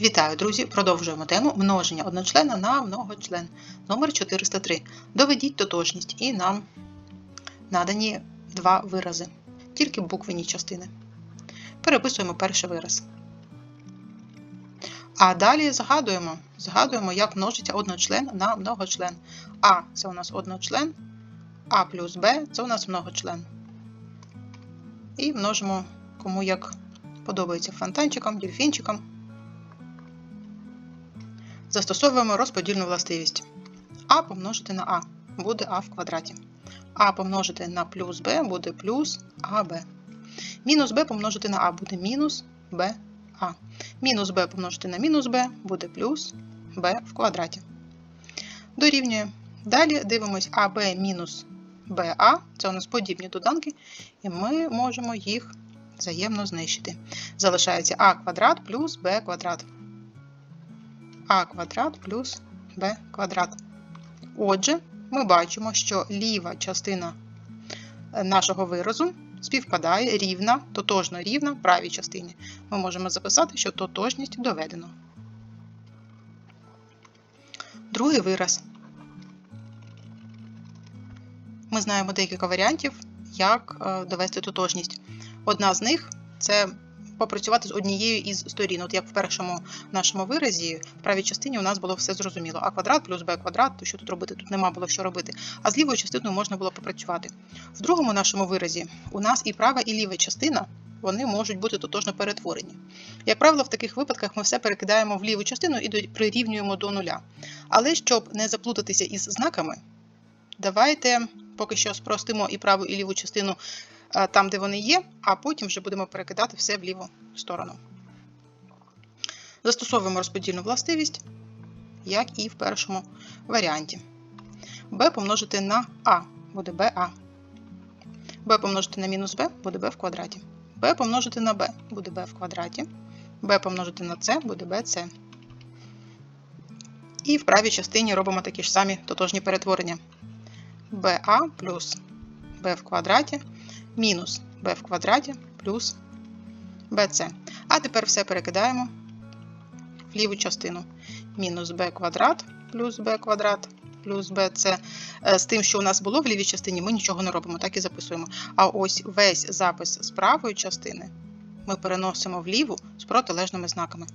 Вітаю, друзі! Продовжуємо тему множення одночлена на многочлен номер 403. Доведіть тотожність і нам надані два вирази, тільки буквені частини. Переписуємо перший вираз. А далі згадуємо, згадуємо, як множиться одночлен на многочлен. А це у нас одночлен, А плюс Б це у нас многочлен. І множимо кому як подобається фонтанчиком, дельфінчиком. Застосовуємо розподільну властивість. А помножити на А буде А в квадраті. А помножити на плюс Б буде плюс АБ. Мінус Б помножити на А буде мінус БА. Мінус Б помножити на мінус Б буде плюс Б в квадраті. Дорівнює. Далі дивимось АБ мінус БА. Це у нас подібні доданки, і ми можемо їх взаємно знищити. Залишається А квадрат плюс Б квадрат а квадрат плюс b квадрат. Отже, ми бачимо, що ліва частина нашого виразу співпадає рівна, тотожно рівна правій частині. Ми можемо записати, що тотожність доведено. Другий вираз. Ми знаємо декілька варіантів, як е, довести тотожність. Одна з них це попрацювати з однією із сторін. От як в першому нашому виразі, в правій частині у нас було все зрозуміло. А квадрат плюс Б квадрат, то що тут робити? Тут нема було що робити. А з лівою частиною можна було попрацювати. В другому нашому виразі у нас і права, і ліва частина. Вони можуть бути тотожно перетворені. Як правило, в таких випадках ми все перекидаємо в ліву частину і прирівнюємо до нуля. Але щоб не заплутатися із знаками, давайте поки що спростимо і праву, і ліву частину там, де вони є, а потім вже будемо перекидати все в ліву сторону. Застосовуємо розподільну властивість, як і в першому варіанті. b помножити на а буде ba. b помножити на мінус b буде b в квадраті. b помножити на b буде b в квадраті. b помножити на c буде bc. І в правій частині робимо такі ж самі тотожні перетворення. ba плюс b в квадраті мінус b в квадраті плюс bc. А тепер все перекидаємо в ліву частину. Мінус b квадрат плюс b квадрат плюс bc. Е, з тим, що у нас було в лівій частині, ми нічого не робимо, так і записуємо. А ось весь запис з правої частини ми переносимо вліву з протилежними знаками.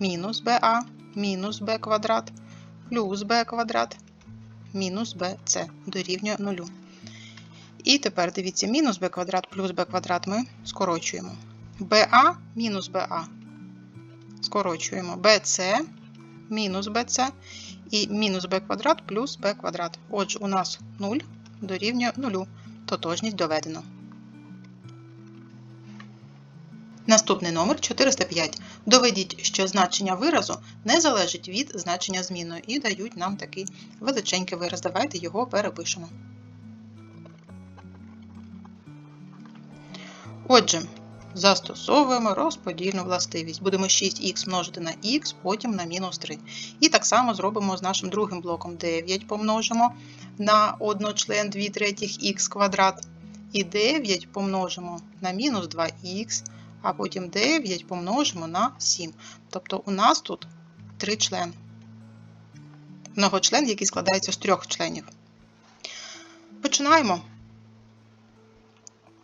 Мінус ba, мінус b квадрат, плюс b квадрат, мінус bc дорівнює нулю. І тепер дивіться, мінус b квадрат плюс b квадрат ми скорочуємо. BA мінус BA. Скорочуємо BC мінус BC і мінус b квадрат плюс b квадрат. Отже, у нас 0 дорівнює 0. Тотожність доведено. Наступний номер 405. Доведіть, що значення виразу не залежить від значення змінної, і дають нам такий величенький вираз. Давайте його перепишемо. Отже, застосовуємо розподільну властивість. Будемо 6х множити на х, потім на мінус 3. І так само зробимо з нашим другим блоком 9 помножимо на одночлен 2 третіх х квадрат. І 9 помножимо на мінус 2х, а потім 9 помножимо на 7. Тобто у нас тут три члени. Многочлен, який складається з трьох членів. Починаємо.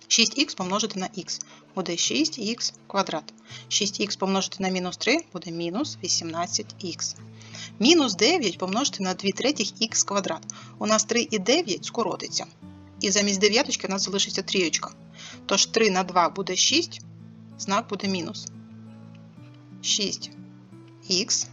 6х помножити на х буде 6х квадрат. 6х помножити на мінус 3 буде мінус 18х. Мінус 9 помножити на 2 третіх х квадрат. У нас 3 і 9 скоротиться. І замість дев'яточки у нас залишиться трієчка. Тож 3 на 2 буде 6, знак буде мінус. 6х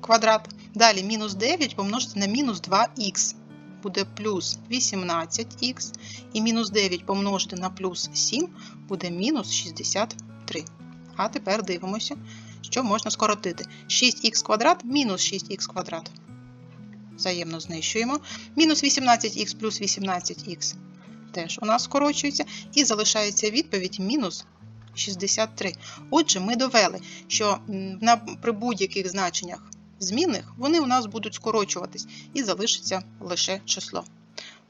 квадрат. Далі мінус 9 помножити на мінус 2х буде плюс 18х, і мінус 9 помножити на плюс 7 буде мінус 63. А тепер дивимося, що можна скоротити. 6х квадрат мінус 6х квадрат. Взаємно знищуємо. Мінус 18х плюс 18х теж у нас скорочується. І залишається відповідь мінус 63. Отже, ми довели, що при будь-яких значеннях змінних, вони у нас будуть скорочуватись і залишиться лише число.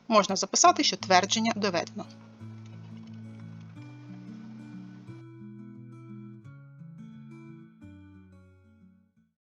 Можна записати, що твердження доведено.